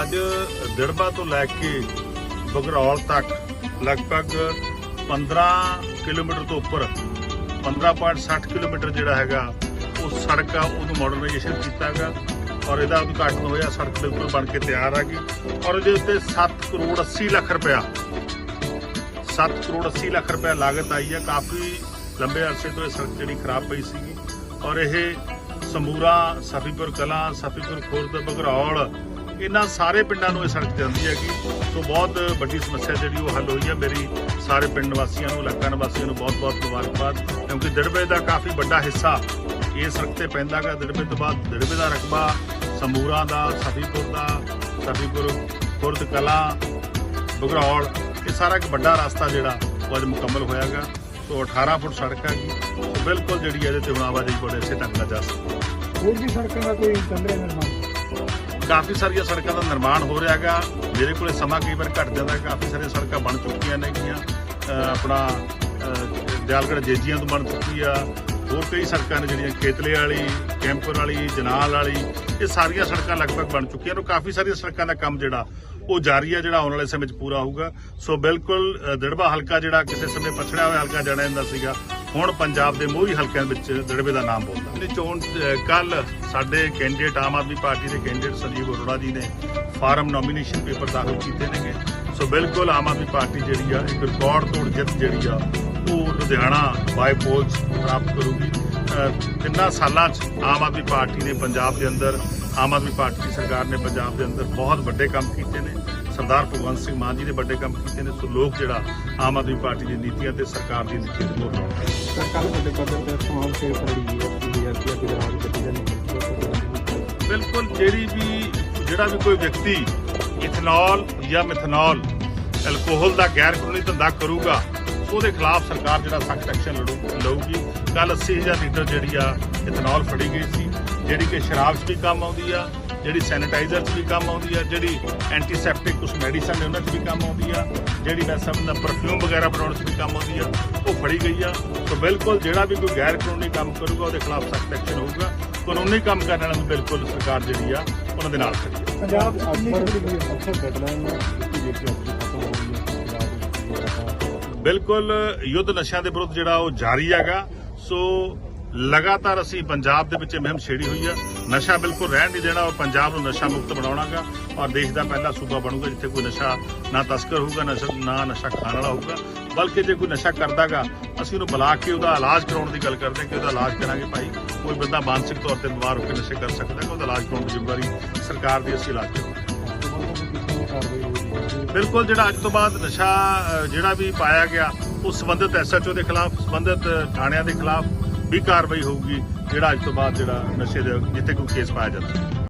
ਅੱਜ ਦਿੜਬਾ ਤੋਂ ਲੈ ਕੇ ਬਗਰੌਲ ਤੱਕ ਲਗਭਗ 15 ਕਿਲੋਮੀਟਰ ਤੋਂ ਉੱਪਰ 15.60 ਕਿਲੋਮੀਟਰ ਜਿਹੜਾ ਹੈਗਾ, ਉਹ ਸੜਕ ਆ, ਉਹਨੂੰ ਮਾਡਰਨਾਈਜੇਸ਼ਨ ਕੀਤਾ ਗਿਆ ਔਰ ਇਹਦਾ ਉਦਘਾਟਨ ਹੋਇਆ, ਸੜਕ ਦੇ ਉੱਪਰ ਬਣ ਕੇ ਤਿਆਰ ਆ ਗਈ ਔਰ ਇਹਦੇ ਉੱਤੇ 7 ਕਰੋੜ 80 ਲੱਖ ਰੁਪਇਆ 7 ਕਰੋੜ 80 ਲੱਖ ਰੁਪਇਆ ਲਾਗਤ ਆਈ ਹੈ ਕਾਫੀ ਲੰਬੇ ਅਰਸੇ ਤੋਂ ਇਹ ਸੜਕ ਜਿਹੜੀ ਖਰਾਬ ਪਈ ਸੀਗੀ ਔਰ ਇਹ ਸਮੂਰਾ, ਸਫੀਪੁਰ ਕਲਾਂ, ਸਫੀਪੁਰ ਖੁਰਦ, ਬਗਰੌਲ ਇਹਨਾਂ ਸਾਰੇ ਪਿੰਡਾਂ ਨੂੰ ਇਹ ਸੜਕ ਜਾਂਦੀ ਹੈਗੀ। ਸੋ ਬਹੁਤ ਵੱਡੀ ਸਮੱਸਿਆ ਜਿਹੜੀ ਉਹ ਹੱਲ ਹੋਈ ਹੈ। ਮੇਰੀ ਸਾਰੇ ਪਿੰਡ ਨਿਵਾਸੀਆਂ ਨੂੰ, ਇਲਾਕਾ ਨਿਵਾਸੀਆਂ ਨੂੰ ਬਹੁਤ-ਬਹੁਤ ਮੁਬਾਰਕਬਾਦ। ਕਿਉਂਕਿ ਦਿੜਬੇ ਦਾ ਕਾਫੀ ਵੱਡਾ ਹਿੱਸਾ ਇਹ ਸੜਕ ਤੇ ਪੈਂਦਾਗਾ। ਦਿੜਬੇ ਤੋਂ ਬਾਅਦ ਦਿੜਬੇ ਦਾ ਰਕਬਾ ਸਮੂਰਾ ਦਾ ਸਫੀਪੁਰ ਦਾ ਸਫੀਪੁਰ ਖੁਰਦ ਕਲਾਂ, ਬਗਰੌਲ, ਇਹ ਸਾਰਾ ਇੱਕ ਵੱਡਾ ਰਸਤਾ ਜਿਹੜਾ ਉਹ ਅੱਜ ਮੁਕੰਮਲ ਹੋਇਆਗਾ। ਸੋ 18 ਫੁੱਟ ਸੜਕ ਹੈਗੀ ਸੋ ਬਿਲਕੁਲ ਜਿਹੜੀ ਇਹਦੇ ਤੇ ਹੁਣ ਆਵਾਜਾਈ ਬੜੇ ਅੱਛੇ ਢੰਗ ਨਾਲ ਜਾ ਸਕਦੀ ਹੋਰ ਵੀ ਸੜਕਾਂ ਦਾ ਕੋਈ ਚੱਲ ਰਿਹਾ ਨਿਰਮਾਣ ਕਾਫੀ ਸਾਰੀਆਂ ਸੜਕਾਂ ਦਾ ਨਿਰਮਾਣ ਹੋ ਰਿਹਾ ਰਿਹਾਗਾ ਮੇਰੇ ਕੋਲੇ ਸਮਾਂ ਕਈ ਵਾਰ ਘੱਟ ਜਾਂਦਾ ਕਾਫੀ ਸਾਰੀਆਂ ਸੜਕਾਂ ਬਣ ਚੁੱਕੀਆਂ ਨੇਗੀਆਂ ਅਹ ਆਪਣਾ ਅਹ ਦਿਆਲਗੜ੍ਹ ਜੇਜੀਆਂ ਤੋਂ ਬਣ ਚੁੱਕੀ ਆ। ਹੋਰ ਕਈ ਸੜਕਾਂ ਨੇ ਜਿਹੜੀਆਂ ਖੇਤਲੇ ਵਾਲੀ ਕੈਂਪਰ ਵਾਲੀ ਜਨਾਲ ਵਾਲੀ ਇਹ ਸਾਰੀਆਂ ਸੜਕਾਂ ਲਗਭਗ ਬਣ ਚੁੱਕੀਆਂ ਨੇ। ਕਾਫੀ ਸਾਰੀਆਂ ਸੜਕਾਂ ਦਾ ਕੰਮ ਜਿਹੜਾ ਉਹ ਜਾਰੀ ਆ ਜਿਹੜਾ ਆਉਣ ਵਾਲੇ ਸਮੇਂ 'ਚ ਪੂਰਾ ਹੋਊਗਾ। ਸੋ ਬਿਲਕੁਲ ਅ, ਦਿੜਬਾ ਹਲਕਾ ਜਿਹੜਾ ਕਿਸੇ ਸਮੇਂ ਪਛੜਿਆ ਹੋਇਆ ਹਲਕਾ ਜਾਣਿਆ ਜਾਂਦਾ ਸੀਗਾ ਹੁਣ ਪੰਜਾਬ ਦੇ ਮੋਹਰੀ ਹਲਕਿਆਂ ਵਿੱਚ ਦੜਵੇ ਦਾ ਨਾਮ ਬੋਲਦਾ। ਇਹ ਚੋਣ ਕੱਲ ਸਾਡੇ ਕੈਂਡੀਡੇਟ ਆਮ ਆਦਮੀ ਪਾਰਟੀ ਦੇ ਕੈਂਡੀਡੇਟ ਸੰਜੀਵ ਅਰੋੜਾ ਜੀ ਨੇ ਫਾਰਮ ਨੋਮੀਨੇਸ਼ਨ ਪੇਪਰ ਦਾਖਲ ਕੀਤੇ ਨੇਗੇ। ਸੋ ਬਿਲਕੁਲ ਆਮ ਆਦਮੀ ਪਾਰਟੀ ਜਿਹੜੀ ਆ, ਇੱਕ ਰਿਕਾਰਡ ਤੋੜ ਜਿੱਤ ਜਿਹੜੀ ਆ, ਉਹ ਲੁਧਿਆਣਾ ਬਾਈ ਪੋਲਸ ਪ੍ਰਾਪਤ ਕਰੂਗੀ। ਤਿੰਨਾਂ ਸਾਲਾਂ 'ਚ ਆਮ ਆਦਮੀ ਪਾਰਟੀ ਨੇ ਪੰਜਾਬ ਦੇ ਅੰਦਰ, ਆਮ ਆਦਮੀ ਪਾਰਟੀ ਦੀ ਸਰਕਾਰ ਨੇ ਪੰਜਾਬ ਦੇ ਅੰਦਰ ਬਹੁਤ ਵੱਡੇ ਕੰਮ ਕੀਤੇ ਨੇ। ਸਰਦਾਰ ਭਗਵੰਤ ਸਿੰਘ ਮਾਨ ਜੀ ਨੇ ਵੱਡੇ ਕੰਮ ਕੀਤੇ ਨੇ ਸੋ ਲੋਕ ਜਿਹੜਾ ਆਮ ਆਦਮੀ ਪਾਰਟੀ ਦੀ ਨੀਤੀਆਂ ਤੇ ਸਰਕਾਰ ਦੀ ਨੀਤੀਆਂ ਦੇ ਮੋਹਰ ਕੱਲ ਵੱਡੇ ਪੱਧਰ ਤੇ ਦੀ ਰਾਜ ਜਾਂਦੀ ਬਿਲਕੁਲ ਜਿਹੜੀ ਵੀ ਜਿਹੜਾ ਵੀ ਕੋਈ ਵਿਅਕਤੀ ਇਥਨੋਲ ਜਾਂ ਮਿਥਨੋਲ ਐਲਕੋਹਲ ਦਾ ਗੈਰ ਕਾਨੂੰਨੀ ਧੰਦਾ ਕਰੂਗਾ ਉਹਦੇ ਖਿਲਾਫ ਸਰਕਾਰ ਜਿਹੜਾ ਸਖਤ ਐਕਸ਼ਨ ਲਊਗੀ। ਕੱਲ 80000 ਲੀਟਰ ਜਿਹੜੀ ਆ ਇਥਨੋਲ ਫੜੀ ਗਈ ਸੀ ਜਿਹੜੀ ਕਿ ਸ਼ਰਾਬ 'ਚ ਵੀ ਕੰਮ ਆਉਂਦੀ ਆ ਜਿਹੜੀ ਸੈਨੀਟਾਈਜ਼ਰ 'ਚ ਵੀ ਕੰਮ ਆਉਂਦੀ ਆ ਜਿਹੜੀ ਐਂਟੀਸੈਪਟਿਕ ਕੁਝ ਮੈਡੀਸਨ ਨੇ ਉਹਨਾਂ 'ਚ ਵੀ ਕੰਮ ਆਉਂਦੀ ਆ ਜਿਹੜੀ ਮੈਂ ਸਮਝਦਾ ਪਰਫਿਊਮ ਵਗੈਰਾ ਬਣਾਉਣ 'ਚ ਵੀ ਕੰਮ ਆਉਂਦੀ ਆ ਉਹ ਫੜੀ ਗਈ ਆ। ਸੋ ਬਿਲਕੁਲ ਜਿਹੜਾ ਵੀ ਕੋਈ ਗੈਰ ਕਾਨੂੰਨੀ ਕੰਮ ਕਰੂਗਾ ਉਹਦੇ ਖਿਲਾਫ ਸਖਤ ਐਕਸ਼ਨ ਹੋਊਗਾ। ਕਾਨੂੰਨੀ ਕੰਮ ਕਰਨ ਵਾਲਿਆਂ ਨੂੰ ਬਿਲਕੁਲ ਸਰਕਾਰ ਜਿਹੜੀ ਆ ਉਹਨਾਂ ਦੇ ਨਾਲ ਖੜੀ ਆ। ਪੰਜਾਬ ਦੇ ਅਕਸਰ ਅਕਸਰ ਡੈਡਲਾਈਨ ਦਿੱਤੀ ਗਈ ਸੀ ਆਪਣੀ ਖਤਮ ਹੋ ਪੰਜਾਬ ਬਿਲਕੁਲ ਯੁੱਧ ਨਸ਼ਿਆਂ ਦੇ ਵਿਰੁੱਧ ਜਿਹੜਾ ਉਹ ਜਾਰੀ ਹੈਗਾ। ਸੋ ਲਗਾਤਾਰ ਅਸੀਂ ਪੰਜਾਬ ਦੇ ਵਿੱਚ ਇਹ ਮੁਹਿੰਮ ਛੇੜੀ ਹੋਈ ਆ। ਨਸ਼ਾ ਬਿਲਕੁਲ ਰਹਿਣ ਨਹੀਂ ਦੇਣਾ ਔਰ ਪੰਜਾਬ ਨੂੰ ਨਸ਼ਾ ਮੁਕਤ ਬਣਾਉਣਾਗਾ। ਔਰ ਦੇਸ਼ ਦਾ ਪਹਿਲਾ ਸੂਬਾ ਬਣੂਗਾ ਜਿੱਥੇ ਕੋਈ ਨਸ਼ਾ ਨਾ ਤਸਕਰ ਹੋਊਗਾ, ਨਸ਼ਾ ਨਾ ਨਸ਼ਾ ਖਾਣ ਵਾਲਾ ਹੋਊਗਾ। ਬਲਕਿ ਜੇ ਕੋਈ ਨਸ਼ਾ ਕਰਦਾਗਾ, ਅਸੀਂ ਉਹਨੂੰ ਬੁਲਾ ਕੇ ਉਹਦਾ ਇਲਾਜ ਕਰਾਉਣ ਦੀ ਗੱਲ ਕਰਦੇ ਹਾਂ ਕਿ ਉਹਦਾ ਇਲਾਜ ਕਰਾਂਗੇ ਭਾਈ। ਕੋਈ ਬੰਦਾ ਮਾਨਸਿਕ ਤੌਰ ਤੇ ਬਿਮਾਰ ਹੋ ਕੇ ਨਸ਼ੇ ਕਰ ਸਕਦਾ ਹੈ, ਉਹਦਾ ਇਲਾਜ ਕਰਾਉਣ ਦੀ ਜ਼ਿੰਮੇਵਾਰੀ ਸਰਕਾਰ ਦੀ ਅਸੀਂ ਇਲਾਜ ਕਰਾਂਗੇ। ਬਿਲਕੁਲ ਜਿਹੜਾ ਅੱਜ ਤੋਂ ਬਾਅਦ ਨਸ਼ਾ ਜਿਹੜਾ ਵੀ ਪਾਇਆ ਗਿਆ, ਉਹ ਸੰਬੰਧਿਤ ਐਸਐਚਓ ਦੇ ਖਿਲਾਫ, ਸੰਬੰਧਿਤ ਥਾਣਿਆਂ ਦੇ ਖਿਲਾਫ ਵੀ ਕਾਰਵਾਈ ਹੋਊਗੀ ਜਿਹੜਾ ਅੱਜ ਤੋਂ ਬਾਅਦ ਜਿਹੜਾ ਨਸ਼ੇ ਦੇ ਜਿੱਥੇ ਕੋਈ ਕੇਸ ਪਾਇਆ ਜਾਂਦਾ।